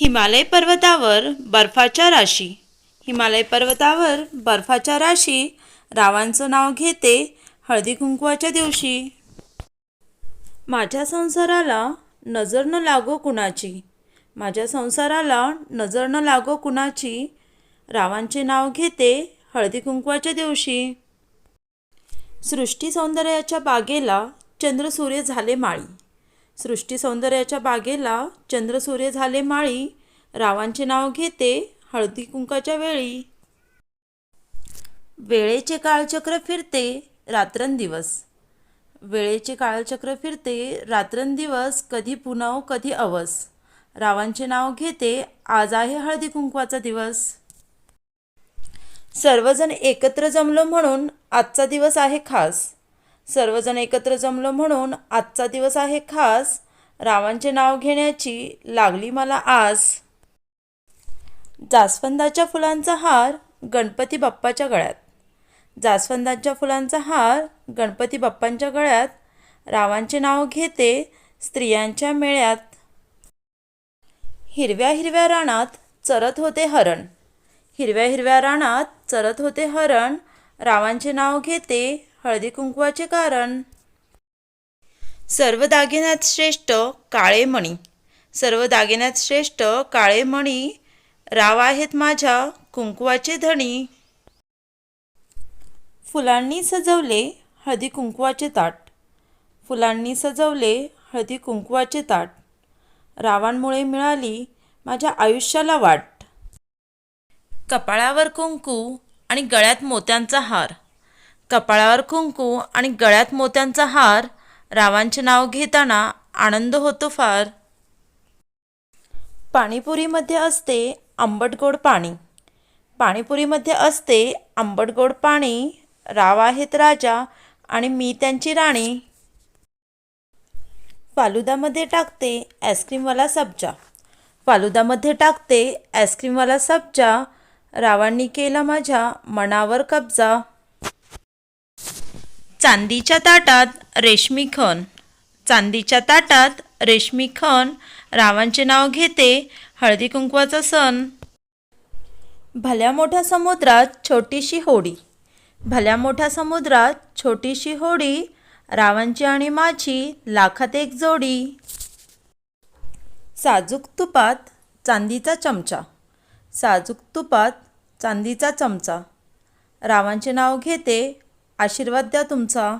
हिमालय पर्वतावर बर्फाच्या राशी. हिमालय पर्वतावर बर्फाच्या राशी. रावांचं नाव घेते हळदी कुंकवाच्या दिवशी. माझ्या संसाराला नजर न लागो कुणाची? माझ्या संसाराला नजर न लागो कुणाची? रावांचे नाव घेते हळदी कुंकवाच्या दिवशी. सृष्टी सौंदर्याच्या बागेला चंद्रसूर्य झाले माळी. सृष्टी सौंदर्याच्या बागेला चंद्रसूर्य झाले माळी. रावांचे नाव घेते हळदी कुंकाच्या वेळी. वेळेचे काळचक्र फिरते रात्रंदिवस. वेळेचे काळचक्र फिरते रात्रंदिवस कधी पुनव कधी अवस. रावांचे नाव घेते आज आहे हळदी कुंकवाचा दिवस. सर्वजण एकत्र जमलो म्हणून आजचा दिवस आहे खास. सर्वजण एकत्र जमलो म्हणून आजचा दिवस आहे खास. रावांचे नाव घेण्याची लागली मला आज जास्वंदाच्या फुलांचा हार गणपती बाप्पाच्या गळ्यात. जास्वंदाच्या फुलांचा हार गणपती बाप्पांच्या गळ्यात. रावांचे नाव घेते स्त्रियांच्या मेळ्यात. हिरव्या हिरव्या रानात चरत होते हरण. हिरव्या हिरव्या रानात चरत होते हरण. रावांचे नाव घेते हळदी कुंकवाचे कारण. सर्व दागिन्यात श्रेष्ठ काळे मणी. सर्व दागिन्यात श्रेष्ठ काळे मणी. राव आहेत माझ्या कुंकवाचे धणी. फुलांनी सजवले हळदी कुंकवाचे ताट. फुलांनी सजवले हळदी कुंकवाचे ताट. रावांमुळे मिळाली माझ्या आयुष्याला वाट. कपाळावर कुंकू आणि गळ्यात मोत्यांचा हार. कपाळावर कुंकू आणि गळ्यात मोत्यांचा हार रावांचे नाव घेताना आनंद होतो फार. पाणीपुरीमध्ये असते आंबट गोड पाणी. पाणीपुरीमध्ये असते आंबट गोड पाणी राव आहेत राजा आणि मी त्यांची राणी. फालुदामध्ये टाकते आईस्क्रीमवाला सब्जा. फालुदामध्ये टाकते आईस्क्रीमवाला सब्जा रावांनी केला माझ्या मनावर कब्जा. चांदीच्या ताटात रेशमी खण. चांदीच्या ताटात रेशमी खण. रावांचे नाव घेते हळदी कुंकवाचा सण. भल्या मोठ्या समुद्रात छोटीशी होडी. भल्या मोठ्या समुद्रात छोटीशी होडी. रावांची आणि माझी लाखात एक जोडी. साजूक तुपात चांदीचा चमचा. साजूक तुपात चांदीचा चमचा. रावांचे नाव घेते आशीर्वाद द्या तुमचा.